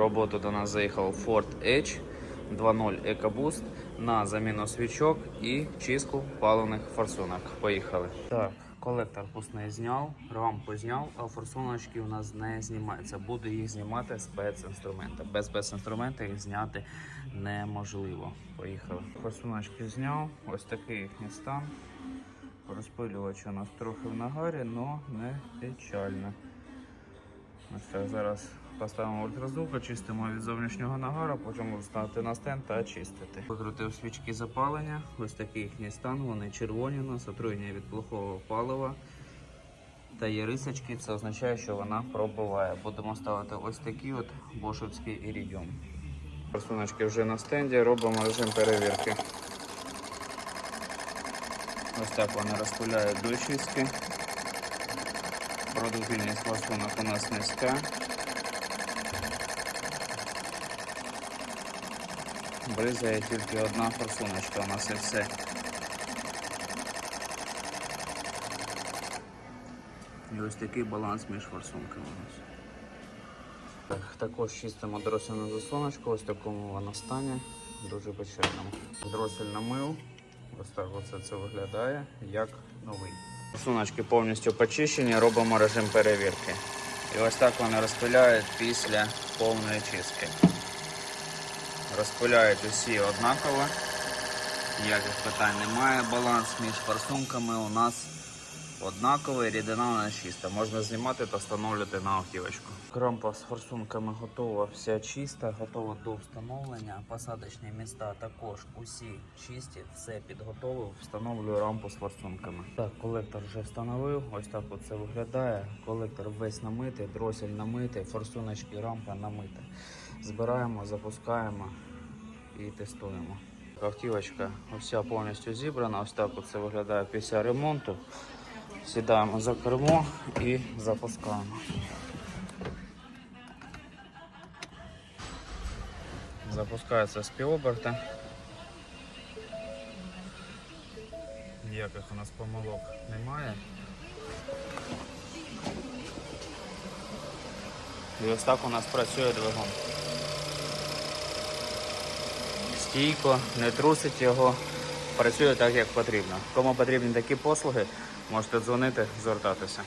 роботу до нас заїхав Ford Edge 2.0 EcoBoost на заміну свічок і чистку паливних форсунок. Поїхали. Так, колектор пусний зняв, рампу зняв, а форсуночки у нас не знімаються. Буду їх знімати спецінструмента. Без спецінструмента їх зняти неможливо. Поїхали. Форсуночки зняв, ось такий їхній стан. Розпилювач у нас трохи в нагарі, але не печально. Ось так зараз поставимо ультразвук, очистимо від зовнішнього нагара, потім ставити на стенд та чистити. Викрутив свічки запалення, ось такий їхній стан, вони червоні у нас, отруєння від плохого палива. Та є рисочки, це означає, що вона пробиває. Будемо ставити ось такий от бошевський ірідіум. Форсуночки вже на стенді, робимо режим перевірки. Ось так вони розпиляють до чистки. Продуктивність форсунок у нас низька. Бризає тільки одна форсуночка, у нас і все. І ось такий баланс між форсунками у нас. Так, також чистимо дросільну заслоночку, ось такому вона стані, дуже печальному. Дросель намив, ось так оце це виглядає як новий. Форсуночки повністю почищені, робимо режим перевірки. І ось так вони розпиляють після повної чистки. Розпиляють усі однаково, ніяких питань немає. Баланс між форсунками у нас однаковий, рідина нас чиста. Можна знімати та встановлювати на автівочку. Крампа з форсунками готова, вся чиста, готова до встановлення. Посадочні міста також усі чисті, все підготовив. Встановлюю рампу з форсунками. Так, колектор вже встановив. Ось так от це виглядає. Колектор весь намитий, дросель намитий, форсуночки, рампа намита. Збираємо, запускаємо і тестуємо. Автівочка вся повністю зібрана. Ось так це виглядає після ремонту. Сідаємо за кермо і запускаємо. Запускається з півоберта. Ніяких у нас помилок немає. І ось так у нас працює двигун. Стійко, не трусить його, працює так, як потрібно. Кому потрібні такі послуги, можете дзвонити, звертатися.